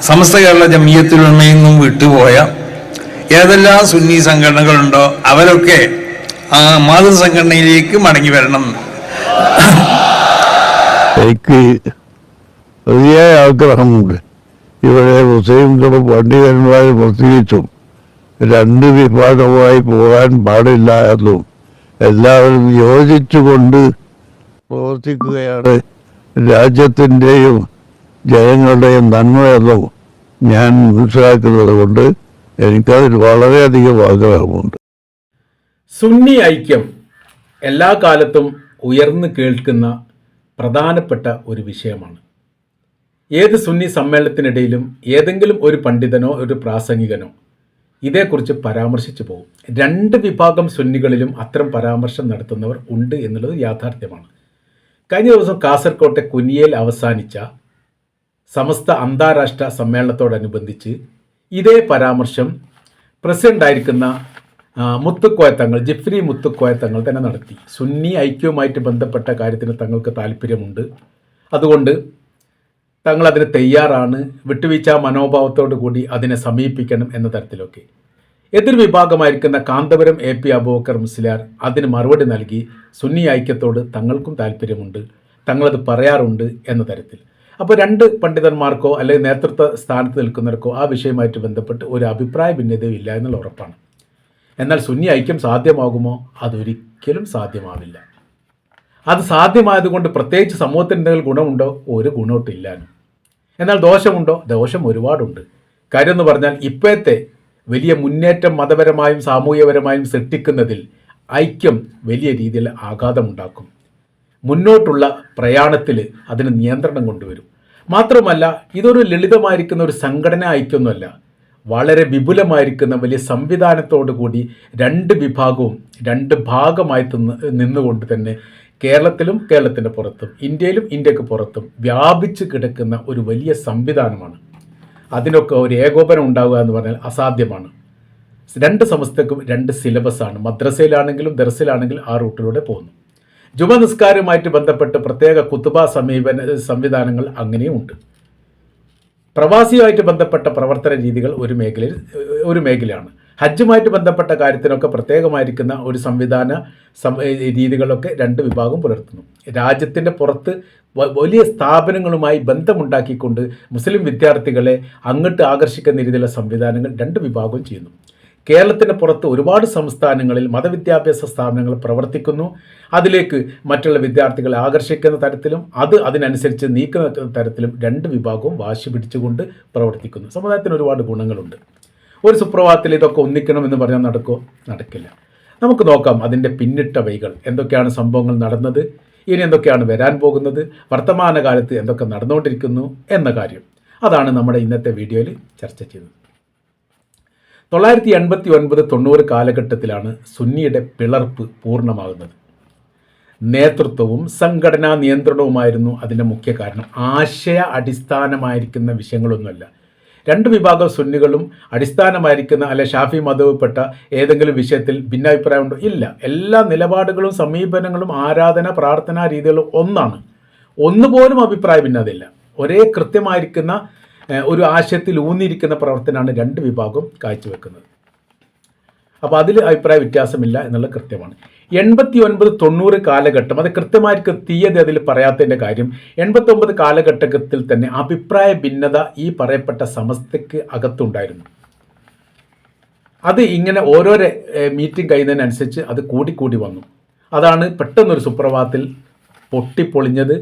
സമസ്ത കേരള ജമീയത്തിലുമയിൽ നിന്നും വിട്ടുപോയ ഏതെല്ലാം സുന്നി സംഘടനകളുണ്ടോ അവരൊക്കെ ആ മാതൃസംഘടനയിലേക്ക് മടങ്ങി വരണം. എനിക്ക് അതിയായ ആഗ്രഹമുണ്ട് ഇവിടെ മുസ്ലിംകളും പണ്ഡിതന്മാർ പ്രത്യേകിച്ചും രണ്ട് വിഭാഗമായി പോകാൻ പാടില്ല എന്നും എല്ലാവരും യോജിച്ചുകൊണ്ട് പ്രവർത്തിക്കുകയാണ് രാജ്യത്തിന്റെയും ജനങ്ങളുടെയും നന്മ ഞാൻ മനസ്സിലാക്കുന്നത് കൊണ്ട് എനിക്കതിൽ വളരെയധികം ആഗ്രഹമുണ്ട്. സുന്നി ഐക്യം എല്ലാ കാലത്തും ഉയർന്നു കേൾക്കുന്ന പ്രധാനപ്പെട്ട ഒരു വിഷയമാണ്. ഏത് സുന്നി സമ്മേളനത്തിനിടയിലും ഏതെങ്കിലും ഒരു പണ്ഡിതനോ ഒരു പ്രാസംഗികനോ ഇതേക്കുറിച്ച് പരാമർശിച്ചു പോകും. രണ്ട് വിഭാഗം സുന്നികളിലും അത്തരം പരാമർശം നടത്തുന്നവർ ഉണ്ട് എന്നുള്ളത് യാഥാർത്ഥ്യമാണ്. കഴിഞ്ഞ ദിവസം കാസർകോട്ടെ കുനിയയിൽ അവസാനിച്ച സമസ്ത അന്താരാഷ്ട്ര സമ്മേളനത്തോടനുബന്ധിച്ച് ഇതേ പരാമർശം പ്രസിഡന്റായിരിക്കുന്ന മുത്തുക്കോയ തങ്ങൾ ജിഫ്രി മുത്തുക്കോയ തങ്ങൾ തന്നെ നടത്തി. സുന്നി ഐക്യവുമായിട്ട് ബന്ധപ്പെട്ട കാര്യത്തിന് തങ്ങൾക്ക് താല്പര്യമുണ്ട്. അതുകൊണ്ട് തങ്ങൾ അതിന് തയ്യാറാണ്. വിട്ടുവീഴ്ച മനോഭാവത്തോടു കൂടി അതിനെ സമീപിക്കണം എന്ന തരത്തിലൊക്കെ. എതിർ വിഭാഗമായിരിക്കുന്ന കാന്തപുരം എ പി അബൂബക്കർ മുസ്ലിയാർ അതിന് മറുപടി നൽകി സുന്നി ഐക്യത്തോട് തങ്ങൾക്കും താല്പര്യമുണ്ട് തങ്ങളത് പറയാറുണ്ട് എന്ന തരത്തിൽ. അപ്പോൾ രണ്ട് പണ്ഡിതന്മാർക്കോ അല്ലെങ്കിൽ നേതൃത്വ സ്ഥാനത്ത് നിൽക്കുന്നവർക്കോ ആ വിഷയമായിട്ട് ബന്ധപ്പെട്ട് ഒരു അഭിപ്രായ ഭിന്നതയും ഇല്ല എന്നുള്ള ഉറപ്പാണ്. എന്നാൽ സുന്നി ഐക്യം സാധ്യമാകുമോ? അതൊരിക്കലും സാധ്യമാവില്ല. അത് സാധ്യമായതുകൊണ്ട് പ്രത്യേകിച്ച് സമൂഹത്തിന് എന്തെങ്കിലും ഗുണമുണ്ടോ? ഒരു ഗുണമൊട്ടില്ലാനും എന്നാൽ ദോഷമുണ്ടോ? ദോഷം ഒരുപാടുണ്ട്. കാര്യം എന്ന് പറഞ്ഞാൽ ഇപ്പോഴത്തെ വലിയ മുന്നേറ്റം മതപരമായും സാമൂഹികപരമായും സൃഷ്ടിക്കുന്നതിൽ ഐക്യം വലിയ രീതിയിൽ ആഘാതമുണ്ടാക്കും. മുന്നോട്ടുള്ള പ്രയാണത്തിൽ അതിന് നിയന്ത്രണം കൊണ്ടുവരും. മാത്രമല്ല ഇതൊരു ലളിതമായിരിക്കുന്ന ഒരു സംഘടന ഐക്യമൊന്നുമല്ല. വളരെ വിപുലമായിരിക്കുന്ന വലിയ സംവിധാനത്തോടു കൂടി രണ്ട് വിഭാഗവും രണ്ട് ഭാഗമായി തിന്ന് നിന്നുകൊണ്ട് തന്നെ കേരളത്തിലും കേരളത്തിന്റെ പുറത്തും ഇന്ത്യയിലും ഇന്ത്യയ്ക്ക് പുറത്തും വ്യാപിച്ച് കിടക്കുന്ന ഒരു വലിയ സംവിധാനമാണ്. അതിനൊക്കെ ഒരു ഏകോപനം ഉണ്ടാവുക എന്ന് പറഞ്ഞാൽ അസാധ്യമാണ്. രണ്ട് സമസ്തക്കും രണ്ട് സിലബസാണ്. മദ്രസയിലാണെങ്കിലും ദർസിലാണെങ്കിലും ആ റൂട്ടിലൂടെ പോകുന്നു. ജുമ നിസ്കാരവുമായിട്ട് ബന്ധപ്പെട്ട് പ്രത്യേക കുത്തുബ സമീപന സംവിധാനങ്ങൾ അങ്ങനെയും ഉണ്ട് പ്രവാസിയുമായിട്ട് ബന്ധപ്പെട്ട പ്രവർത്തന രീതികൾ ഒരു മേഖലയിൽ ഒരു മേഖലയാണ്. ഹജ്ജുമായിട്ട് ബന്ധപ്പെട്ട കാര്യത്തിനൊക്കെ പ്രത്യേകമായിരിക്കുന്ന ഒരു സംവിധാന രീതികളൊക്കെ രണ്ട് വിഭാഗം പുലർത്തുന്നു. രാജ്യത്തിന്റെ പുറത്ത് വലിയ സ്ഥാപനങ്ങളുമായി ബന്ധമുണ്ടാക്കിക്കൊണ്ട് മുസ്ലിം വിദ്യാർത്ഥികളെ അങ്ങോട്ട് ആകർഷിക്കുന്ന രീതിയിലുള്ള സംവിധാനങ്ങൾ രണ്ട് വിഭാഗവും ചെയ്യുന്നു. കേരളത്തിന് പുറത്ത് ഒരുപാട് സംസ്ഥാനങ്ങളിൽ മതവിദ്യാഭ്യാസ സ്ഥാപനങ്ങൾ പ്രവർത്തിക്കുന്നു. അതിലേക്ക് മറ്റുള്ള വിദ്യാർത്ഥികളെ ആകർഷിക്കുന്ന തരത്തിലും അത് അതിനനുസരിച്ച് നീക്കുന്ന തരത്തിലും രണ്ട് വിഭാഗവും വാശി പിടിച്ചുകൊണ്ട് പ്രവർത്തിക്കുന്നു. സമുദായത്തിന് ഒരുപാട് ഗുണങ്ങളുണ്ട്. ഒരു സുപ്രഭാതത്തിൽ ഇതൊക്കെ ഒന്നിക്കണം എന്ന് പറഞ്ഞാൽ നടക്കോ? നടക്കില്ല. നമുക്ക് നോക്കാം അതിന്റെ പിന്നിട്ട വൈകൾ എന്തൊക്കെയാണ് സംഭവങ്ങൾ നടന്നത്? ഇനി എന്തൊക്കെയാണ് വരാൻ പോകുന്നത്? വർത്തമാനകാലത്ത് എന്തൊക്കെ നടന്നുകൊണ്ടിരിക്കുന്നു? എന്ന കാര്യം. അതാണ് നമ്മുടെ ഇന്നത്തെ വീഡിയോയിൽ ചർച്ച ചെയ്തത് തൊള്ളായിരത്തി എൺപത്തി ഒൻപത് തൊണ്ണൂറ് കാലഘട്ടത്തിലാണ് സുന്നിയുടെ പിളർപ്പ് പൂർണമാകുന്നത്. നേതൃത്വവും സംഘടനാ നിയന്ത്രണവുമായിരുന്നു അതിന്റെ മുഖ്യ കാരണം. ആശയ അടിസ്ഥാനമായിരിക്കുന്ന വിഷയങ്ങളൊന്നുമല്ല. രണ്ട് വിഭാഗം സുന്നികളും അടിസ്ഥാനമായിരിക്കുന്ന അല്ലെ ഷാഫി മതവുപ്പെട്ട ഏതെങ്കിലും വിഷയത്തിൽ ഭിന്നാഭിപ്രായമുണ്ടോ? ഇല്ല. എല്ലാ നിലപാടുകളും സമീപനങ്ങളും ആരാധന പ്രാർത്ഥനാ രീതികളും ഒന്നാണ്. ഒന്നുപോലും അഭിപ്രായ ഭിന്നതയില്ല ഒരേ കൃത്യമായിരിക്കുന്ന ഒരു ആശയത്തിൽ ഊന്നിയിരിക്കുന്ന പ്രവർത്തനമാണ് രണ്ട് വിഭാഗവും കാഴ്ചവെക്കുന്നത്. അപ്പോൾ അതിൽ അഭിപ്രായ വ്യത്യാസമില്ല എന്നുള്ളത് കൃത്യമാണ്. എൺപത്തി ഒൻപത് തൊണ്ണൂറ് കാലഘട്ടം അത് കൃത്യമായിരിക്കും തീയതി അതിൽ പറയാത്തതിന്റെ കാര്യം എൺപത്തൊമ്പത് കാലഘട്ടത്തിൽ തന്നെ അഭിപ്രായ ഭിന്നത ഈ പറയപ്പെട്ട സമസ്തയ്ക്ക് അകത്തുണ്ടായിരുന്നു. അത് ഇങ്ങനെ ഓരോരോ മീറ്റിംഗ് കഴിയുന്നതിനനുസരിച്ച് അത് കൂടിക്കൂടി വന്നു. അതാണ് പെട്ടെന്നൊരു സുപ്രഭാതത്തിൽ പൊട്ടിപ്പൊളിഞ്ഞത്.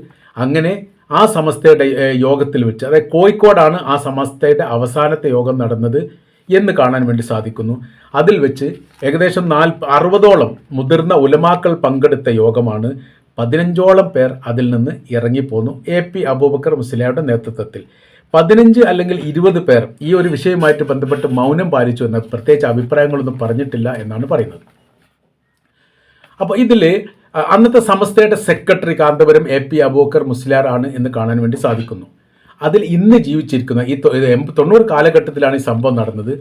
അങ്ങനെ ആ സമസ്തയുടെ യോഗത്തിൽ വെച്ച് അതായത് കോഴിക്കോടാണ് ആ സമസ്തയുടെ അവസാനത്തെ യോഗം നടന്നത് എന്ന് കാണാൻ വേണ്ടി സാധിക്കുന്നു. അതിൽ വെച്ച് ഏകദേശം നാല് അറുപതോളം മുതിർന്ന ഉലമാക്കൾ പങ്കെടുത്ത യോഗമാണ്. പതിനഞ്ചോളം പേർ അതിൽ നിന്ന് ഇറങ്ങിപ്പോന്നു. എ പി അബൂബക്കർ മുസ്ലിയുടെ നേതൃത്വത്തിൽ. പതിനഞ്ച് അല്ലെങ്കിൽ ഇരുപത് പേർ ഈ ഒരു വിഷയവുമായിട്ട് ബന്ധപ്പെട്ട് മൗനം പാലിച്ചു എന്ന പ്രത്യേകിച്ച് അഭിപ്രായങ്ങളൊന്നും പറഞ്ഞിട്ടില്ല എന്നാണ് പറയുന്നത്. അപ്പോൾ ഇതിൽ അന്നത്തെ സമസ്തയുടെ secretary Kanthapuram A P Abookkar Musliyar ആണ് എന്ന് കാണാൻ വേണ്ടി സാധിക്കുന്നു. അതിൽ ഇന്ന് ജീവിച്ചിരിക്കുന്ന ഈ തൊണ്ണൂറ് കാലഘട്ടത്തിലാണ് ഈ സംഭവം നടന്നത്.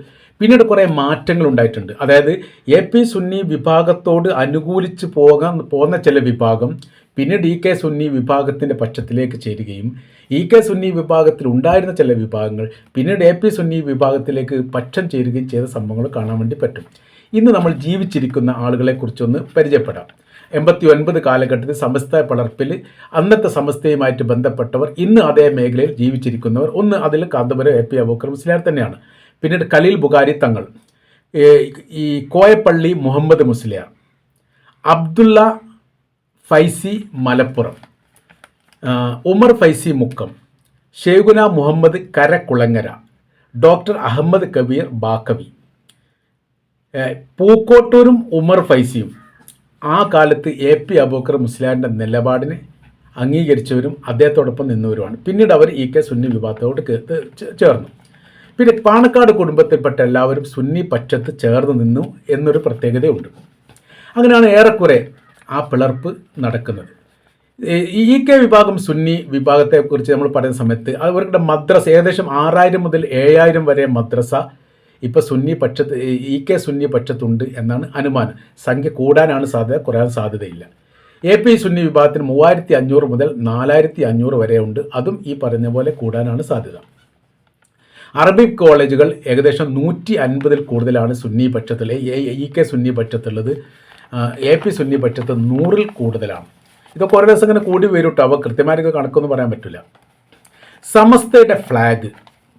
പിന്നീട് കുറേ മാറ്റങ്ങൾ ഉണ്ടായിട്ടുണ്ട്. അതായത് എ പി സുന്നി വിഭാഗത്തോട് അനുകൂലിച്ച് പോകാൻ പോകുന്ന ചില വിഭാഗം പിന്നീട് ഇ കെ സുന്നി വിഭാഗത്തിന്റെ പക്ഷത്തിലേക്ക് ചേരുകയും ഇ കെ സുന്നി വിഭാഗത്തിൽ ഉണ്ടായിരുന്ന ചില വിഭാഗങ്ങൾ പിന്നീട് എ പി സുന്നി വിഭാഗത്തിലേക്ക് പക്ഷം ചേരുകയും ചെയ്ത സംഭവങ്ങൾ കാണാൻ വേണ്ടി പറ്റും. ഇന്ന് നമ്മൾ ജീവിച്ചിരിക്കുന്ന ആളുകളെക്കുറിച്ചൊന്ന് പരിചയപ്പെടാം. എൺപത്തി ഒൻപത് കാലഘട്ടത്തിൽ സമസ്ത പളർപ്പിൽ അന്നത്തെ സമസ്തയുമായിട്ട് ബന്ധപ്പെട്ടവർ ഇന്ന് അതേ മേഖലയിൽ ജീവിച്ചിരിക്കുന്നവർ ഒന്ന് അതിൽ കാന്തപുരം എ പി അബൂക്കർ മുസ്ലിയാർ തന്നെയാണ്. പിന്നീട് കലീൽ ബുഖാരി തങ്ങൾ ഈ കോയപ്പള്ളി മുഹമ്മദ് മുസ്ലിയാർ അബ്ദുള്ള ഫൈസി മലപ്പുറം ഉമർ ഫൈസി മുക്കം ഷേഖുന മുഹമ്മദ് കരക്കുളങ്ങര ഡോക്ടർ അഹമ്മദ് കബീർ ബാക്കവി പൂക്കോട്ടൂരും ഉമർ ഫൈസിയും ആ കാലത്ത് എ പി അബൂക്കർ മുസ്ലിയാറിന്റെ നിലപാടിനെ അംഗീകരിച്ചവരും അദ്ദേഹത്തോടൊപ്പം നിന്നവരുമാണ്. പിന്നീട് അവർ ഇ കെ സുന്നി വിഭാഗത്തോട് ചേർന്നു. പിന്നെ പാണക്കാട് കുടുംബത്തിൽപ്പെട്ട എല്ലാവരും സുന്നി പക്ഷത്ത് ചേർന്ന് നിന്നു എന്നൊരു പ്രത്യേകതയുണ്ട്. അങ്ങനെയാണ് ഏറെക്കുറെ ആ പിളർപ്പ് നടക്കുന്നത്. ഇ കെ വിഭാഗം സുന്നി വിഭാഗത്തെക്കുറിച്ച് നമ്മൾ പറയുന്ന സമയത്ത് അവരുടെ മദ്രസ ഏകദേശം ആറായിരം മുതൽ ഏഴായിരം വരെ മദ്രസ ഇപ്പോൾ സുന്നി പക്ഷത്ത് ഇ കെ സുന്നി പക്ഷത്തുണ്ട് എന്നാണ് അനുമാനം. സംഖ്യ കൂടാനാണ് സാധ്യത കുറയാൻ സാധ്യതയില്ല. എ പി സുന്നി വിഭാഗത്തിന് മൂവായിരത്തി അഞ്ഞൂറ് മുതൽ നാലായിരത്തി അഞ്ഞൂറ് വരെ ഉണ്ട് അതും ഈ പറഞ്ഞ പോലെ കൂടാനാണ് സാധ്യത. അറബിക് കോളേജുകൾ ഏകദേശം നൂറ്റി അൻപതിൽ കൂടുതലാണ് സുന്നി പക്ഷത്തിൽ ഇ കെ സുന്നി പക്ഷത്തുള്ളത് എ പി സുന്നി പക്ഷത്ത് നൂറിൽ കൂടുതലാണ്. ഇതൊക്കെ ഓരോ ദിവസം ഇങ്ങനെ കൂടി വരും കേട്ടോ അപ്പോൾ കൃത്യമായിട്ട് കണക്കൊന്നും പറയാൻ പറ്റില്ല സമസ്തയുടെ ഫ്ലാഗ്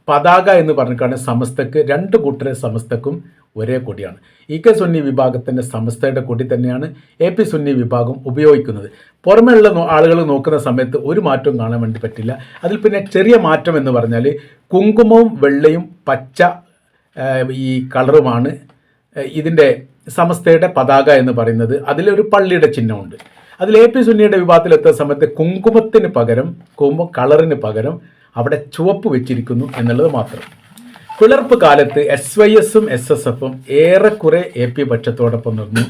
പതാക എന്ന് പറഞ്ഞിട്ടാണ് സമസ്തക്ക് രണ്ട് കൂട്ടരെ സമസ്തക്കും ഒരേ കൊടിയാണ്. ഇ കെ സുന്നി വിഭാഗത്തിന്റെ സമസ്തയുടെ കൊടി തന്നെയാണ് എ പി സുന്നി വിഭാഗം ഉപയോഗിക്കുന്നത്. പുറമെയുള്ള ആളുകൾ നോക്കുന്ന സമയത്ത് ഒരു മാറ്റവും കാണാൻ വേണ്ടി പറ്റില്ല. അതിൽ പിന്നെ ചെറിയ മാറ്റം എന്ന് പറഞ്ഞാൽ കുങ്കുമവും വെള്ളയും പച്ച ഈ കളറുമാണ് ഇതിന്റെ സമസ്തയുടെ പതാക എന്ന് പറയുന്നത്. അതിലൊരു പള്ളിയുടെ ചിഹ്നമുണ്ട്. അതിൽ എ പി സുന്നിയുടെ വിഭാഗത്തിലെത്തുന്ന സമയത്ത് കുങ്കുമത്തിന് പകരം കുങ്കുമ കളറിന് പകരം അവിടെ ചുവപ്പ് വെച്ചിരിക്കുന്നു എന്നുള്ളത് മാത്രം. പിളർപ്പ് കാലത്ത് എസ് വൈ എസും എസ് എസ് എഫും ഏറെക്കുറെ എ പി പക്ഷത്തോടൊപ്പം നിന്നു.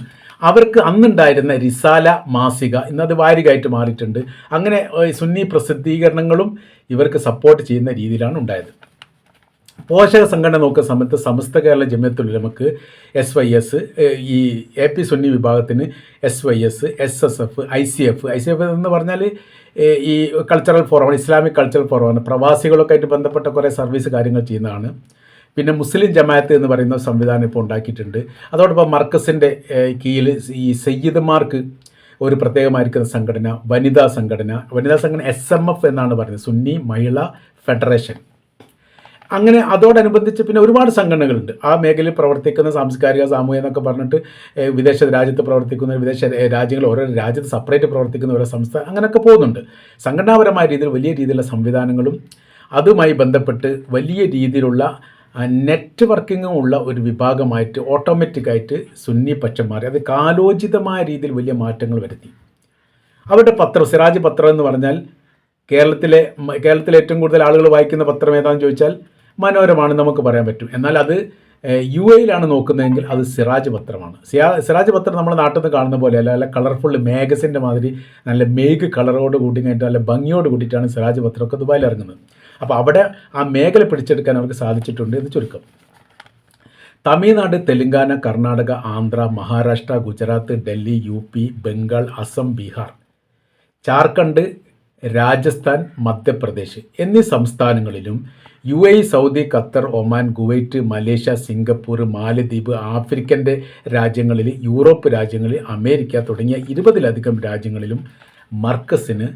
അവർക്ക് അന്നുണ്ടായിരുന്ന റിസാല മാസിക ഇന്നത് വാരികയായിട്ട് മാറിയിട്ടുണ്ട്. അങ്ങനെ സുന്നി പ്രസിദ്ധീകരണങ്ങളും ഇവർക്ക് സപ്പോർട്ട് ചെയ്യുന്ന രീതിയിലാണ് ഉണ്ടായത്. പോഷക സംഘടന നോക്കുന്ന സമയത്ത് സമസ്ത കേരള ജമിയത്തുൽ ഉലമക്ക് എസ് വൈ എസ് ഈ എ പി സുന്നി വിഭാഗത്തിന് S Y S S S F I C F I C F എന്ന് പറഞ്ഞാൽ ഈ കൾച്ചറൽ ഫോറമാണ് ഇസ്ലാമിക് കൾച്ചറൽ ഫോറമാണ് പ്രവാസികളൊക്കെ ആയിട്ട് ബന്ധപ്പെട്ട കുറേ സർവീസ് കാര്യങ്ങൾ ചെയ്യുന്നതാണ്. പിന്നെ മുസ്ലിം ജമാഅത്ത് എന്ന് പറയുന്ന സംവിധാനം ഇപ്പോൾ ഉണ്ടാക്കിയിട്ടുണ്ട്. അതോടൊപ്പം മർക്കസിന്റെ കീഴിൽ ഈ സയ്യിദ്മാർക്ക് ഒരു പ്രത്യേകമായിരിക്കുന്ന സംഘടന വനിതാ സംഘടന. വനിതാ സംഘടന എസ് എം എഫ് എന്നാണ് പറയുന്നത് സുന്നി മഹിള ഫെഡറേഷൻ. അങ്ങനെ അതോടനുബന്ധിച്ച് പിന്നെ ഒരുപാട് സംഘടനകളുണ്ട്. ആ മേഖലയിൽ പ്രവർത്തിക്കുന്ന സാംസ്കാരിക സാമൂഹിക എന്നൊക്കെ പറഞ്ഞിട്ട് വിദേശ രാജ്യത്ത് പ്രവർത്തിക്കുന്ന വിദേശ രാജ്യങ്ങൾ ഓരോ രാജ്യത്ത് സെപ്പറേറ്റ് പ്രവർത്തിക്കുന്ന ഓരോ സംസ്ഥാനം അങ്ങനെയൊക്കെ പോകുന്നുണ്ട്. സംഘടനാപരമായ രീതിയിൽ വലിയ രീതിയിലുള്ള സംവിധാനങ്ങളും അതുമായി ബന്ധപ്പെട്ട് വലിയ രീതിയിലുള്ള നെറ്റ്വർക്കിങ്ങും ഉള്ള ഒരു വിഭാഗമായിട്ട് ഓട്ടോമാറ്റിക്കായിട്ട് സുന്നി പക്ഷം മാറി അത് കാലോചിതമായ രീതിയിൽ വലിയ മാറ്റങ്ങൾ വരുത്തി. അവരുടെ പത്രം സിറാജ് പത്രം എന്ന് പറഞ്ഞാൽ കേരളത്തിലെ കേരളത്തിലെ ഏറ്റവും കൂടുതൽ ആളുകൾ വായിക്കുന്ന പത്രം ഏതാണെന്ന് ചോദിച്ചാൽ മനോരമാണ് നമുക്ക് പറയാൻ പറ്റും. എന്നാൽ അത് യു എയിലാണ് നോക്കുന്നതെങ്കിൽ അത് സിറാജ് പത്രമാണ്. സിയാ സിറാജ് പത്രം നമ്മൾ നാട്ടിൽ നിന്ന് കാണുന്ന പോലെ അല്ല നല്ല കളർഫുൾ മേഗസിന്റെ മാതിരി നല്ല മേഘ് കളറോട് കൂടി കഴിഞ്ഞിട്ട് നല്ല ഭംഗിയോട് കൂടിയിട്ടാണ് സിറാജ് പത്രമൊക്കെ ദുബായിൽ ഇറങ്ങുന്നത്. അപ്പോൾ അവിടെ ആ മേഖല പിടിച്ചെടുക്കാൻ അവർക്ക് സാധിച്ചിട്ടുണ്ട് എന്ന് ചുരുക്കം. Tamil Nadu Telangana Karnataka Andhra Maharashtra Gujarat Delhi U P Bengal Assam Bihar. Jharkhand Rajasthan Madhya Pradesh എന്നീ സംസ്ഥാനങ്ങളിലും U A Saudi Qatar Oman Kuwait Malaysia Singapore Maldives ആഫ്രിക്കന്റെ രാജ്യങ്ങളിൽ യൂറോപ്പ് രാജ്യങ്ങളിൽ അമേരിക്ക തുടങ്ങിയ ഇരുപതിലധികം രാജ്യങ്ങളിലും മർക്കസിന്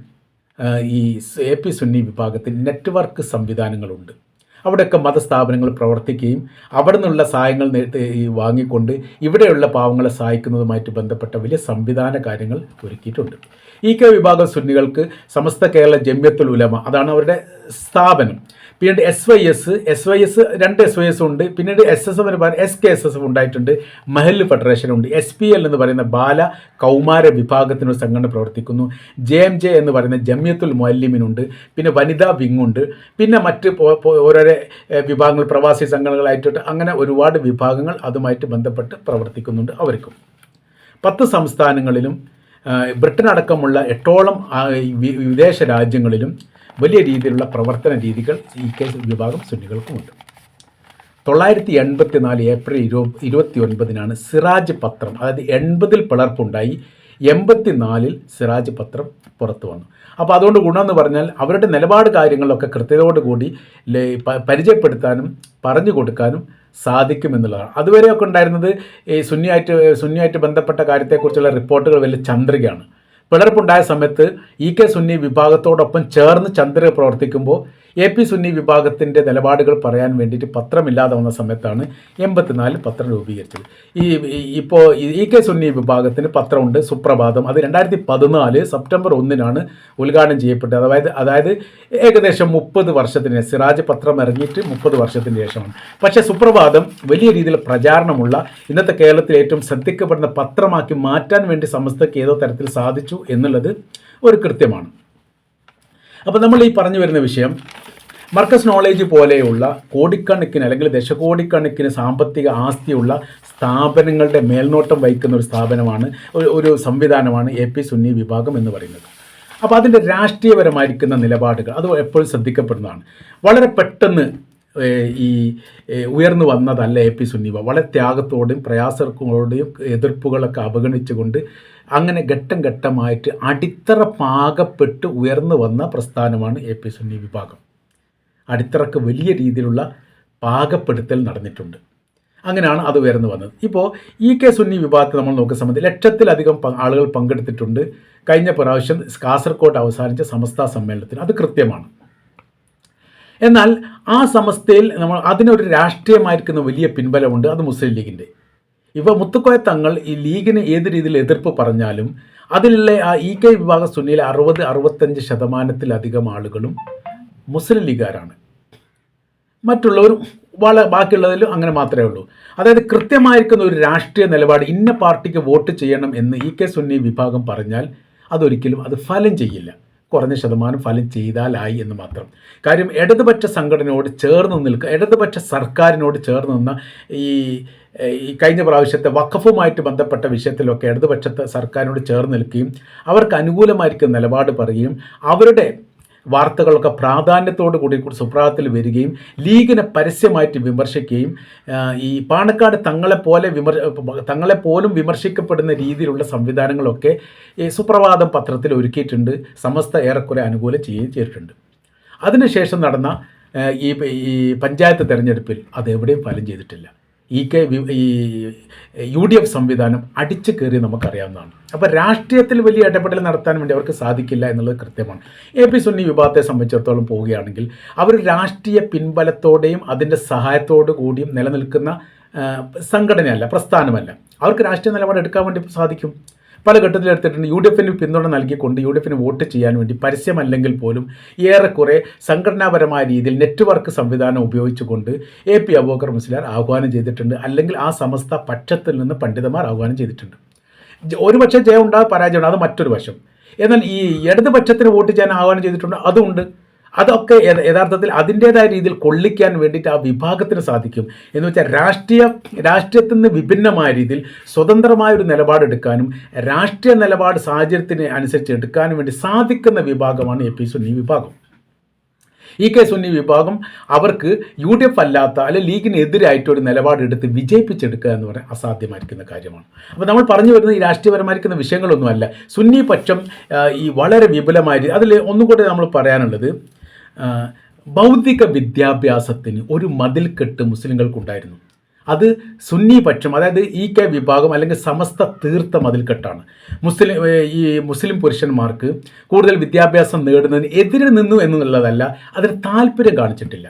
ഈ എ പി സുന്നി വിഭാഗത്തിൽ നെറ്റ്വർക്ക് സംവിധാനങ്ങളുണ്ട്. അവിടെയൊക്കെ മതസ്ഥാപനങ്ങൾ പ്രവർത്തിക്കുകയും അവിടെ നിന്നുള്ള സഹായങ്ങൾ വാങ്ങിക്കൊണ്ട് ഇവിടെയുള്ള പാവങ്ങളെ സഹായിക്കുന്നതുമായിട്ട് ബന്ധപ്പെട്ട വലിയ സംവിധാന കാര്യങ്ങൾ ഒരുക്കിയിട്ടുണ്ട്. ഈ കെ വിഭാഗം സുന്നികൾക്ക് സമസ്ത കേരള ജമ്യത്തുൽ ഉലമ അതാണ് അവരുടെ സ്ഥാപനം. പിന്നീട് S Y S S Y S രണ്ട് എസ് വൈ എസ് ഉണ്ട്. പിന്നീട് എസ് എസ് എന്ന് പറയുന്ന എസ് കെ എസ് എസ് ഉണ്ടായിട്ടുണ്ട്. മഹൽ ഫെഡറേഷൻ ഉണ്ട്. എസ് പി എൽ എന്ന് പറയുന്ന ബാല കൗമാര വിഭാഗത്തിനൊരു സംഘടന പ്രവർത്തിക്കുന്നു. ജെ എം ജെ എന്ന് പറയുന്ന ജമ്യത്തുൽ മൊല്ലിമിനുണ്ട് പിന്നെ വനിതാ വിങ് ഉണ്ട്. പിന്നെ മറ്റ് ഓരോരോ വിഭാഗങ്ങൾ പ്രവാസി സംഘടനകളായിട്ട് അങ്ങനെ ഒരുപാട് വിഭാഗങ്ങൾ അതുമായിട്ട് ബന്ധപ്പെട്ട് പ്രവർത്തിക്കുന്നുണ്ട് അവർക്കും. പത്ത് സംസ്ഥാനങ്ങളിലും ബ്രിട്ടൻ അടക്കമുള്ള എട്ടോളം വിദേശ രാജ്യങ്ങളിലും വലിയ രീതിയിലുള്ള പ്രവർത്തന രീതികൾ ഈ കെ വിഭാഗം സുന്നികൾക്കുമുണ്ട്. തൊള്ളായിരത്തി എൺപത്തി നാല് ഏപ്രിൽ ഇരു ഇരുപത്തി ഒൻപതിനാണ് സിറാജ് പത്രം അതായത് എൺപതിൽ പിളർപ്പുണ്ടായി എൺപത്തി നാലിൽ സിറാജ് പത്രം പുറത്തു വന്നു. അപ്പോൾ അതുകൊണ്ട് ഗുണമെന്ന് പറഞ്ഞാൽ അവരുടെ നിലപാട് കാര്യങ്ങളൊക്കെ കൃത്യതയോടുകൂടി പരിചയപ്പെടുത്താനും പറഞ്ഞു കൊടുക്കാനും സാധിക്കുമെന്നുള്ളതാണ് അതുവരെയൊക്കെ ഉണ്ടായിരുന്നത് ഈ സുന്നിയായിട്ട് സുന്നിയായിട്ട് ബന്ധപ്പെട്ട കാര്യത്തെക്കുറിച്ചുള്ള റിപ്പോർട്ടുകൾ വലിയ ചന്ദ്രികയാണ്. പിളർപ്പുണ്ടായ സമയത്ത് ഇ കെ സുന്നി വിഭാഗത്തോടൊപ്പം ചേർന്ന് ചന്ദ്ര പ്രവർത്തിക്കുമ്പോൾ എ പി സുന്നി വിഭാഗത്തിന്റെ നിലപാടുകൾ പറയാൻ വേണ്ടിയിട്ട് പത്രമില്ലാതെ വന്ന സമയത്താണ് എൺപത്തിനാലിൽ പത്രം രൂപീകരിച്ചത്. ഈ ഇപ്പോൾ ഇ കെ സുന്നി വിഭാഗത്തിന് പത്രമുണ്ട് സുപ്രഭാതം. അത് രണ്ടായിരത്തി പതിനാല് സെപ്റ്റംബർ ഒന്നിനാണ് ഉദ്ഘാടനം ചെയ്യപ്പെട്ടത്. അതായത് അതായത് ഏകദേശം മുപ്പത് വർഷത്തിന് സിറാജ് പത്രം ഇറങ്ങിയിട്ട് മുപ്പത് വർഷത്തിന് ശേഷമാണ്. പക്ഷേ സുപ്രഭാതം വലിയ രീതിയിൽ പ്രചാരണമുള്ള ഇന്നത്തെ കേരളത്തിൽ ഏറ്റവും ശ്രദ്ധിക്കപ്പെടുന്ന പത്രമാക്കി മാറ്റാൻ വേണ്ടി സമസ്തയ്ക്ക് ഏതോ തരത്തിൽ സാധിച്ചു എന്നുള്ളത് ഒരു കൃത്യമാണ്. അപ്പോൾ നമ്മൾ ഈ പറഞ്ഞു വരുന്ന വിഷയം മർക്കസ് നോളേജ് പോലെയുള്ള കോടിക്കണക്കിന് അല്ലെങ്കിൽ ദശകോടിക്കണക്കിന് സാമ്പത്തിക ആസ്തിയുള്ള സ്ഥാപനങ്ങളുടെ മേൽനോട്ടം വഹിക്കുന്ന ഒരു സ്ഥാപനമാണ് ഒരു സംവിധാനമാണ് എ പി സുന്നി വിഭാഗം എന്ന് പറയുന്നത്. അപ്പോൾ അതിന്റെ രാഷ്ട്രീയപരമായിരിക്കുന്ന നിലപാടുകൾ അത് എപ്പോഴും ശ്രദ്ധിക്കപ്പെടുന്നതാണ്. വളരെ പെട്ടെന്ന് ഈ ഉയർന്നു വന്നതല്ല എ പി സുന്നിവ വളരെ ത്യാഗത്തോടെയും പ്രയാസങ്ങളോടെയും എതിർപ്പുകളൊക്കെ അവഗണിച്ചുകൊണ്ട് അങ്ങനെ ഘട്ടം ഘട്ടമായിട്ട് അടിത്തറ പാകപ്പെട്ട് ഉയർന്നു വന്ന പ്രസ്ഥാനമാണ് എ പി സുന്നി വിഭാഗം. അടിത്തറക്ക് വലിയ രീതിയിലുള്ള പാകപ്പെടുത്തൽ നടന്നിട്ടുണ്ട്. അങ്ങനെയാണ് അത് ഉയർന്നു വന്നത്. ഇപ്പോൾ ഇ കെ സുന്നി വിഭാഗത്തെ നമ്മൾ നോക്കുന്ന സമയത്ത് ലക്ഷത്തിലധികം ആളുകൾ പങ്കെടുത്തിട്ടുണ്ട്. കഴിഞ്ഞ പ്രാവശ്യം കാസർകോട്ട് അവസാനിച്ച സമസ്ത സമ്മേളനത്തിന്. അത് കൃത്യമാണ്. എന്നാൽ ആ സമസ്തയിൽ നമ്മൾ അതിനൊരു രാഷ്ട്രീയമായിരിക്കുന്ന വലിയ പിൻബലമുണ്ട് അത് മുസ്ലിം ലീഗിന്റെ ഇവ മുത്തുക്കോയ തങ്ങൾ ഈ ലീഗിന് ഏത് രീതിയിൽ എതിർപ്പ് പറഞ്ഞാലും അതിലുള്ള ആ ഇ കെ വിഭാഗ സുന്നിയിലെ അറുപത് അറുപത്തഞ്ച് ശതമാനത്തിലധികം ആളുകളും മുസ്ലിം ലീഗുകാരാണ്. മറ്റുള്ളവരും വളരെ ബാക്കിയുള്ളതിലും അങ്ങനെ മാത്രമേ ഉള്ളൂ. അതായത് കൃത്യമായിരിക്കുന്ന ഒരു രാഷ്ട്രീയ നിലപാട് ഇന്ന പാർട്ടിക്ക് വോട്ട് ചെയ്യണം എന്ന് ഇ കെ സുന്നി വിഭാഗം പറഞ്ഞാൽ അതൊരിക്കലും അത് ഫലം ചെയ്യില്ല. കുറഞ്ഞ ശതമാനം ഫലം ചെയ്താലായി എന്ന് മാത്രം. കാര്യം ഇടതുപക്ഷ സംഘടനയോട് ചേർന്ന് നിൽക്കുക ഇടതുപക്ഷ സർക്കാരിനോട് ചേർന്ന് നിന്ന ഈ ഈ കഴിഞ്ഞ പ്രാവശ്യത്തെ വഖഫുമായിട്ട് ബന്ധപ്പെട്ട വിഷയത്തിലൊക്കെ ഇടതുപക്ഷത്തെ സർക്കാരിനോട് ചേർന്ന് നിൽക്കുകയും അവർക്ക് അനുകൂലമായിരിക്കുന്ന നിലപാട് പറയുകയും അവരുടെ വാർത്തകളൊക്കെ പ്രാധാന്യത്തോടു കൂടി സുപ്രഭാതത്തിൽ വരികയും ലീഗിനെ പരസ്യമായിട്ട് വിമർശിക്കുകയും ഈ പാണക്കാട് തങ്ങളെപ്പോലെ വിമർ തങ്ങളെപ്പോലും വിമർശിക്കപ്പെടുന്ന രീതിയിലുള്ള സംവിധാനങ്ങളൊക്കെ സുപ്രഭാതം പത്രത്തിൽ ഒരുക്കിയിട്ടുണ്ട്. സമസ്ത ഏറെക്കുറെ അനുകൂലം ചെയ്യുകയും ചെയ്തിട്ടുണ്ട്. അതിനുശേഷം നടന്ന ഈ പഞ്ചായത്ത് തെരഞ്ഞെടുപ്പിൽ അതെവിടെയും ഫലം ചെയ്തിട്ടില്ല. ഈ കെ ഈ യു ഡി എഫ് സംവിധാനം അടിച്ചു കയറി നമുക്കറിയാവുന്നതാണ്. അപ്പോൾ രാഷ്ട്രീയത്തിൽ വലിയ ഇടപെടൽ നടത്താൻ വേണ്ടി അവർക്ക് സാധിക്കില്ല എന്നുള്ളത് കൃത്യമാണ്. എ പി സുന്നി വിഭാഗത്തെ സംബന്ധിച്ചിടത്തോളം പോവുകയാണെങ്കിൽ അവർ രാഷ്ട്രീയ പിൻബലത്തോടെയും അതിന്റെ സഹായത്തോടു കൂടിയും നിലനിൽക്കുന്ന സംഘടനയല്ല പ്രസ്ഥാനമല്ല. അവർക്ക് രാഷ്ട്രീയ നിലപാട് എടുക്കാൻ വേണ്ടി സാധിക്കും? പല ഘട്ടത്തിലെടുത്തിട്ടുണ്ട് യു ഡി എഫിന് പിന്തുണ നൽകിക്കൊണ്ട് യു ഡി എഫിന് വോട്ട് ചെയ്യാൻ വേണ്ടി പരസ്യമല്ലെങ്കിൽ പോലും ഏറെക്കുറെ സംഘടനാപരമായ രീതിയിൽ നെറ്റ്വർക്ക് സംവിധാനം ഉപയോഗിച്ചുകൊണ്ട് എ പി അബോക്കർ മുസ്ലിയാർ ആഹ്വാനം ചെയ്തിട്ടുണ്ട്. അല്ലെങ്കിൽ ആ സമസ്ത പക്ഷത്തിൽ നിന്ന് പണ്ഡിതന്മാർ ആഹ്വാനം ചെയ്തിട്ടുണ്ട്. ഒരു പക്ഷേ ജയം ഉണ്ടാകും പരാജയം ഉണ്ടാകും അത് മറ്റൊരു വശം. എന്നാൽ ഈ ഇടതുപക്ഷത്തിന് വോട്ട് ചെയ്യാൻ ആഹ്വാനം ചെയ്തിട്ടുണ്ട്. അതുമുണ്ട് അതൊക്കെ യഥാർത്ഥത്തിൽ അതിന്റേതായ രീതിയിൽ കൊള്ളിക്കാൻ വേണ്ടിയിട്ട് ആ വിഭാഗത്തിന് സാധിക്കും. എന്ന് വെച്ചാൽ രാഷ്ട്രീയ രാഷ്ട്രീയത്തിൽ നിന്ന് വിഭിന്നമായ രീതിയിൽ സ്വതന്ത്രമായ ഒരു നിലപാടെടുക്കാനും രാഷ്ട്രീയ നിലപാട് സാഹചര്യത്തിന് അനുസരിച്ച് എടുക്കാനും വേണ്ടി സാധിക്കുന്ന വിഭാഗമാണ് എ പി സുന്നി വിഭാഗം. ഇ കെ സുന്നി വിഭാഗം അവർക്ക് യു ഡി എഫ് അല്ലാത്ത അല്ലെ ലീഗിനെതിരായിട്ട് ഒരു നിലപാടെടുത്ത് വിജയിപ്പിച്ചെടുക്കുക എന്ന് പറയാൻ അസാധ്യമായിരിക്കുന്ന കാര്യമാണ്. അപ്പോൾ നമ്മൾ പറഞ്ഞു വരുന്നത് ഈ രാഷ്ട്രീയപരമായിരിക്കുന്ന വിഷയങ്ങളൊന്നുമല്ല. സുന്നി പക്ഷം ഈ വളരെ വിപുലമായ അതിൽ ഒന്നും കൂടെ നമ്മൾ പറയാനുള്ളത് ബൗദ്ധിക വിദ്യാഭ്യാസത്തിന് ഒരു മതിൽക്കെട്ട് മുസ്ലിങ്ങൾക്കുണ്ടായിരുന്നു. അത് സുന്നി പക്ഷം അതായത് ഇ കെ വിഭാഗം അല്ലെങ്കിൽ സമസ്ത തീർത്ത മതിൽക്കെട്ടാണ്. മുസ്ലിം ഈ മുസ്ലിം പുരുഷന്മാർക്ക് കൂടുതൽ വിദ്യാഭ്യാസം നേടുന്നതിന് എതിരെ നിന്നു എന്നുള്ളതല്ല അതിന് താല്പര്യം കാണിച്ചിട്ടില്ല.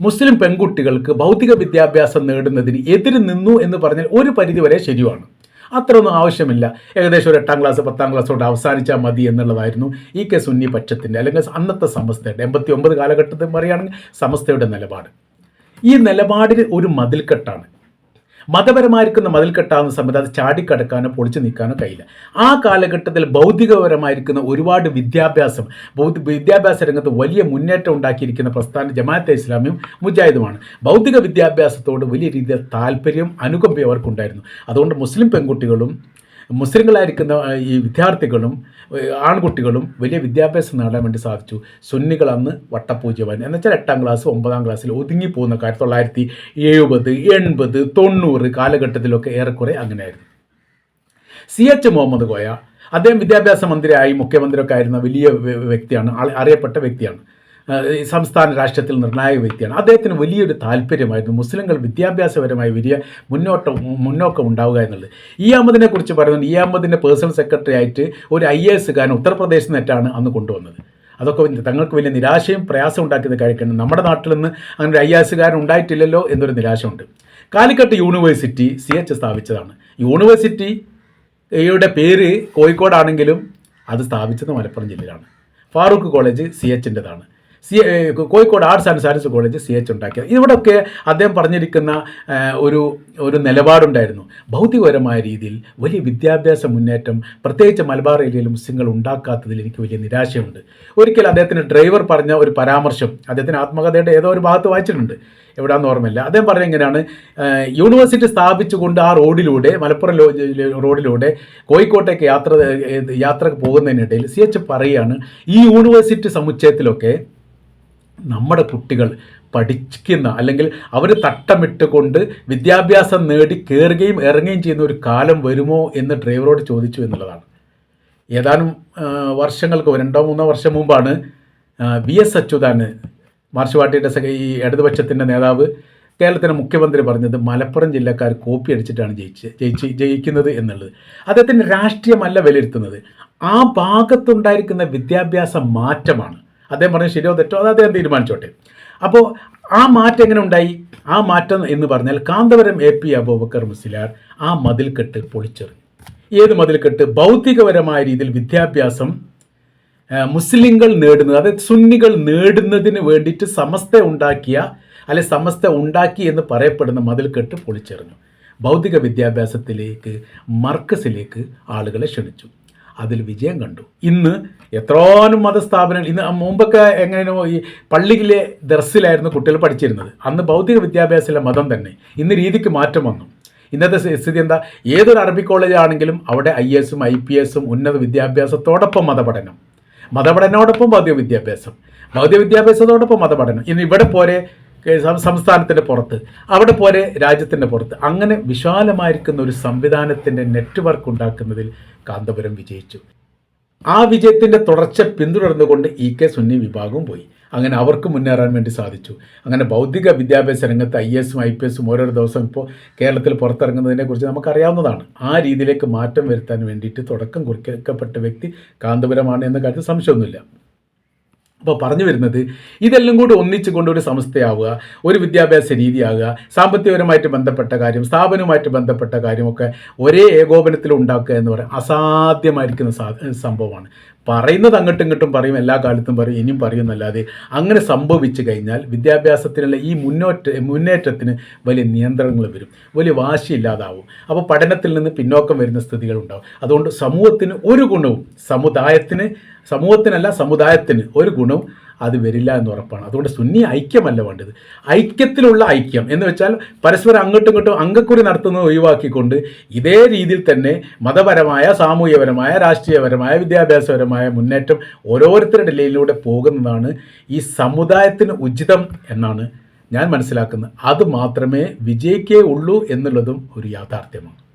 മുസ്ലിം പെൺകുട്ടികൾക്ക് ഭൗതിക വിദ്യാഭ്യാസം നേടുന്നതിന് എതിര് നിന്നു എന്ന് പറഞ്ഞാൽ ഒരു പരിധിവരെ ശരിയാണ് അത്രയൊന്നും ആവശ്യമില്ല. ഏകദേശം ഒരു എട്ടാം ക്ലാസ് പത്താം ക്ലാസ്സോട് അവസാനിച്ചാൽ മതി എന്നുള്ളതായിരുന്നു ഈ കെ സുന്നി പക്ഷത്തിന്റെ അല്ലെങ്കിൽ അന്നത്തെ സമസ്തയുടെ എൺപത്തി ഒമ്പത് കാലഘട്ടത്തിൽ പറയുകയാണെങ്കിൽ സമസ്തയുടെ നിലപാട്. ഈ നിലപാടിന് ഒരു മതിൽക്കെട്ടാണ്. മതപരമായിരിക്കുന്ന മതിൽക്കെട്ടാവുന്ന സമയത്ത് അത് ചാടിക്കടക്കാനോ പൊളിച്ചു നിൽക്കാനോ കഴിയില്ല. ആ കാലഘട്ടത്തിൽ ഭൗതികപരമായിരിക്കുന്ന ഒരുപാട് വിദ്യാഭ്യാസം വിദ്യാഭ്യാസ രംഗത്ത് വലിയ മുന്നേറ്റം ഉണ്ടാക്കിയിരിക്കുന്ന പ്രസ്ഥാന ജമാഅത്തെ ഇസ്ലാമിയും മുജാഹിദുമാണ്. ഭൗതിക വിദ്യാഭ്യാസത്തോട് വലിയ രീതിയിൽ താല്പര്യം അനുകമ്പയും അവർക്കുണ്ടായിരുന്നു. അതുകൊണ്ട് മുസ്ലിം പെൺകുട്ടികളും മുസ്ലിങ്ങളായിരിക്കുന്ന ഈ വിദ്യാർത്ഥികളും ആൺകുട്ടികളും വലിയ വിദ്യാഭ്യാസം നേടാൻ വേണ്ടി സാധിച്ചു. സുന്നികൾ അന്ന് വട്ടപൂജ്യവാൻ. എന്നുവെച്ചാൽ എട്ടാം ക്ലാസ് ഒമ്പതാം ക്ലാസ്സിൽ ഒതുങ്ങിപ്പോകുന്ന ആയിരത്തി തൊള്ളായിരത്തി എഴുപത് എൺപത് തൊണ്ണൂറ് കാലഘട്ടത്തിലൊക്കെ ഏറെക്കുറെ അങ്ങനെയായിരുന്നു. സി എച്ച് മുഹമ്മദ് കോയ അദ്ദേഹം വിദ്യാഭ്യാസ മന്ത്രിയായി മുഖ്യമന്ത്രിയൊക്കെ ആയിരുന്ന വലിയ വ്യ- വ്യക്തിയാണ് അറിയപ്പെട്ട വ്യക്തിയാണ്. സംസ്ഥാന രാഷ്ട്രീയത്തിൽ നിർണായക വ്യക്തിയാണ്. അദ്ദേഹത്തിന് വലിയൊരു താല്പര്യമായിരുന്നു. മുസ്ലിങ്ങൾ വിദ്യാഭ്യാസപരമായി വലിയ മുന്നോട്ടം മുന്നോക്കം ഉണ്ടാവുക എന്നുള്ളത്. ഈ അഹമ്മദിനെ കുറിച്ച് പറയുന്നത് ഈ അഹമ്മദിന്റെ പേഴ്സണൽ സെക്രട്ടറി ആയിട്ട് ഒരു ഐ എ എസ്സുകാരൻ ഉത്തർപ്രദേശിൽ നിന്നിട്ടാണ് അന്ന് കൊണ്ടുവന്നത്. അതൊക്കെ തങ്ങൾക്ക് വലിയ നിരാശയും പ്രയാസം ഉണ്ടാക്കിയത് കാര്യമാണ്. നമ്മുടെ നാട്ടിൽ നിന്ന് അങ്ങനെ ഒരു ഐ എസ്സുകാരൻ ഉണ്ടായിട്ടില്ലല്ലോ എന്നൊരു നിരാശയുണ്ട്. കാലിക്കട്ട് യൂണിവേഴ്സിറ്റി സി എച്ച് സ്ഥാപിച്ചതാണ്. യൂണിവേഴ്സിറ്റി യുടെ പേര് കോഴിക്കോടാണെങ്കിലും അത് സ്ഥാപിച്ചത് മലപ്പുറം ജില്ലയിലാണ്. Farooq college C എച്ചിന്റെതാണ് C Kozhikode arts and science college C H ഉണ്ടാക്കിയത് ഇവിടെയൊക്കെ അദ്ദേഹം പറഞ്ഞിരിക്കുന്ന ഒരു ഒരു നിലപാടുണ്ടായിരുന്നു. ഭൗതികപരമായ രീതിയിൽ വലിയ വിദ്യാഭ്യാസ മുന്നേറ്റം പ്രത്യേകിച്ച് മലബാർ ഏരിയയിൽ മുസ്ലിങ്ങൾ ഉണ്ടാക്കാത്തതിൽ എനിക്ക് വലിയ നിരാശയുണ്ട്. ഒരിക്കൽ അദ്ദേഹത്തിന് ഡ്രൈവർ പറഞ്ഞ ഒരു പരാമർശം അദ്ദേഹത്തിന് ആത്മകഥയുടെ ഏതോ ഒരു ഭാഗത്ത് വായിച്ചിട്ടുണ്ട്. എവിടെയാണെന്ന് ഓർമ്മയില്ല. അദ്ദേഹം പറഞ്ഞ എങ്ങനെയാണ് യൂണിവേഴ്സിറ്റി സ്ഥാപിച്ചുകൊണ്ട് ആ റോഡിലൂടെ മലപ്പുറം റോഡിലൂടെ കോഴിക്കോട്ടേക്ക് യാത്ര യാത്ര പോകുന്നതിനിടയിൽ സി എച്ച് പറയുകയാണ് ഈ യൂണിവേഴ്സിറ്റി സമുച്ചയത്തിലൊക്കെ നമ്മുടെ കുട്ടികൾ പഠിക്കുന്ന അല്ലെങ്കിൽ അവർ തട്ടമിട്ടുകൊണ്ട് വിദ്യാഭ്യാസം നേടി കയറുകയും ഇറങ്ങുകയും ചെയ്യുന്ന ഒരു കാലം വരുമോ എന്ന് ഡ്രൈവറോട് ചോദിച്ചു എന്നുള്ളതാണ്. ഏതാനും വർഷങ്ങൾക്ക് രണ്ടോ മൂന്നോ വർഷം മുമ്പാണ് വി എസ് അച്യുതാന് മാർച്ച് പാർട്ടിയുടെ ഈ ഇടതുപക്ഷത്തിന്റെ നേതാവ് കേരളത്തിന്റെ മുഖ്യമന്ത്രി പറഞ്ഞത് മലപ്പുറം ജില്ലക്കാർ കോപ്പി അടിച്ചിട്ടാണ് ജയിച്ച് ജയിച്ച് ജയിക്കുന്നത് എന്നുള്ളത്. അദ്ദേഹത്തിന്റെ രാഷ്ട്രീയമല്ല വിലയിരുത്തുന്നത്. ആ ഭാഗത്തുണ്ടായിരിക്കുന്ന വിദ്യാഭ്യാസ മാറ്റമാണ് അദ്ദേഹം പറഞ്ഞു ശരിയോ തെറ്റോ അത് അദ്ദേഹം തീരുമാനിച്ചോട്ടെ. അപ്പോൾ ആ മാറ്റം എങ്ങനെ ഉണ്ടായി? ആ മാറ്റം എന്ന് പറഞ്ഞാൽ കാന്തപുരം എ പി അബൂബക്കർ മുസ്ലിയാർ ആ മതിൽക്കെട്ട് പൊളിച്ചെറിഞ്ഞു. ഏത് മതിൽക്കെട്ട്? ഭൗതികപരമായ രീതിയിൽ വിദ്യാഭ്യാസം മുസ്ലിങ്ങൾ നേടുന്നത് അതായത് സുന്നികൾ നേടുന്നതിന് വേണ്ടിയിട്ട് സമസ്ത ഉണ്ടാക്കിയ അല്ലെ സമസ്ത ഉണ്ടാക്കി എന്ന് പറയപ്പെടുന്ന മതിൽക്കെട്ട് പൊളിച്ചെറിഞ്ഞു. ഭൗതിക വിദ്യാഭ്യാസത്തിലേക്ക് മർക്കസിലേക്ക് ആളുകളെ ക്ഷണിച്ചു. അതിൽ വിജയം കണ്ടു. ഇന്ന് എത്രാനും മതസ്ഥാപനങ്ങൾ ഇന്ന് മുമ്പൊക്കെ എങ്ങനെയോ ഈ പള്ളിയിലെ ദർസിലായിരുന്നു കുട്ടികൾ പഠിച്ചിരുന്നത്. അന്ന് ഭൗതിക വിദ്യാഭ്യാസത്തിലെ മതം തന്നെ ഇന്ന് രീതിക്ക് മാറ്റം വന്നു. ഇന്നത്തെ സ്ഥിതി എന്താ? ഏതൊരു അറബി കോളേജാണെങ്കിലും അവിടെ ഐ എസും ഐ പി എസും ഉന്നത വിദ്യാഭ്യാസത്തോടൊപ്പം മതപഠനം. മതപഠനോടൊപ്പം ഭൗതിക വിദ്യാഭ്യാസം. ഭൗതിക വിദ്യാഭ്യാസത്തോടൊപ്പം മതപഠനം. ഇന്ന് ഇവിടെ പോലെ സംസ്ഥാനത്തിന്റെ പുറത്ത് അവിടെ പോലെ രാജ്യത്തിന്റെ പുറത്ത്. അങ്ങനെ വിശാലമായിരിക്കുന്ന ഒരു സംവിധാനത്തിന്റെ നെറ്റ്വർക്ക് ഉണ്ടാക്കുന്നതിൽ കാന്തപുരം വിജയിച്ചു. ആ വിജയത്തിന്റെ തുടർച്ച പിന്തുടർന്നുകൊണ്ട് ഇ കെ സുന്നി വിഭാഗവും പോയി. അങ്ങനെ അവർക്ക് മുന്നേറാൻ വേണ്ടി സാധിച്ചു. അങ്ങനെ ഭൗതിക വിദ്യാഭ്യാസ രംഗത്ത് ഐ എസും ഐ പി എസും ഓരോ ദിവസം ഇപ്പോൾ കേരളത്തിൽ പുറത്തിറങ്ങുന്നതിനെ കുറിച്ച് നമുക്കറിയാവുന്നതാണ് ആ രീതിയിലേക്ക് മാറ്റം വരുത്താൻ വേണ്ടിയിട്ട് തുടക്കം കുറിക്കപ്പെട്ട വ്യക്തി കാന്തപുരമാണ് എന്ന കാര്യത്തിൽ സംശയമൊന്നുമില്ല. അപ്പോൾ പറഞ്ഞു വരുന്നത് ഇതെല്ലാം കൂടി ഒന്നിച്ചുകൊണ്ട് ഒരു സംസ്ഥയാവുക ഒരു വിദ്യാഭ്യാസ രീതിയാകുക സാമ്പത്തികപരമായിട്ട് ബന്ധപ്പെട്ട കാര്യം സ്ഥാപനവുമായിട്ട് ബന്ധപ്പെട്ട കാര്യമൊക്കെ ഒരേ ഏകോപനത്തിൽ ഉണ്ടാക്കുക എന്ന് പറയുന്നത് അസാധ്യമായിരിക്കുന്ന സംഭവമാണ്. പറയുന്നത് അങ്ങോട്ടും ഇങ്ങോട്ടും പറയും എല്ലാ കാലത്തും പറയും ഇനിയും പറയും എന്നല്ലാതെ അങ്ങനെ സംഭവിച്ചു കഴിഞ്ഞാൽ വിദ്യാഭ്യാസത്തിനുള്ള ഈ മുന്നോട്ട് മുന്നേറ്റത്തിന് വലിയ നിയന്ത്രണങ്ങൾ വരും വലിയ വാശിയില്ലാതാവും അപ്പോൾ പഠനത്തിൽ നിന്ന് പിന്നോക്കം വരുന്ന സ്ഥിതികൾ ഉണ്ടാവും. അതുകൊണ്ട് സമൂഹത്തിന് ഒരു ഗുണവും സമുദായത്തിന് സമൂഹത്തിനല്ല സമുദായത്തിന് ഒരു ഗുണവും അത് വരില്ല എന്ന് ഉറപ്പാണ്. അതുകൊണ്ട് സുന്നി ഐക്യമല്ല വേണ്ടത്. ഐക്യത്തിലുള്ള ഐക്യം എന്ന് വെച്ചാൽ പരസ്പരം അങ്ങോട്ടും ഇങ്ങോട്ടും അംഗക്കുറി നടത്തുന്നത് ഒഴിവാക്കിക്കൊണ്ട് ഇതേ രീതിയിൽ തന്നെ മതപരമായ സാമൂഹ്യപരമായ രാഷ്ട്രീയപരമായ വിദ്യാഭ്യാസപരമായ മുന്നേറ്റം ഓരോരുത്തരുടെ ലൈനിലൂടെ പോകുന്നതാണ് ഈ സമുദായത്തിന് ഉചിതം എന്നാണ് ഞാൻ മനസ്സിലാക്കുന്നത്. അത് മാത്രമേ വിജയിക്കേ ഉള്ളൂ എന്നുള്ളതും ഒരു യാഥാർത്ഥ്യമാണ്.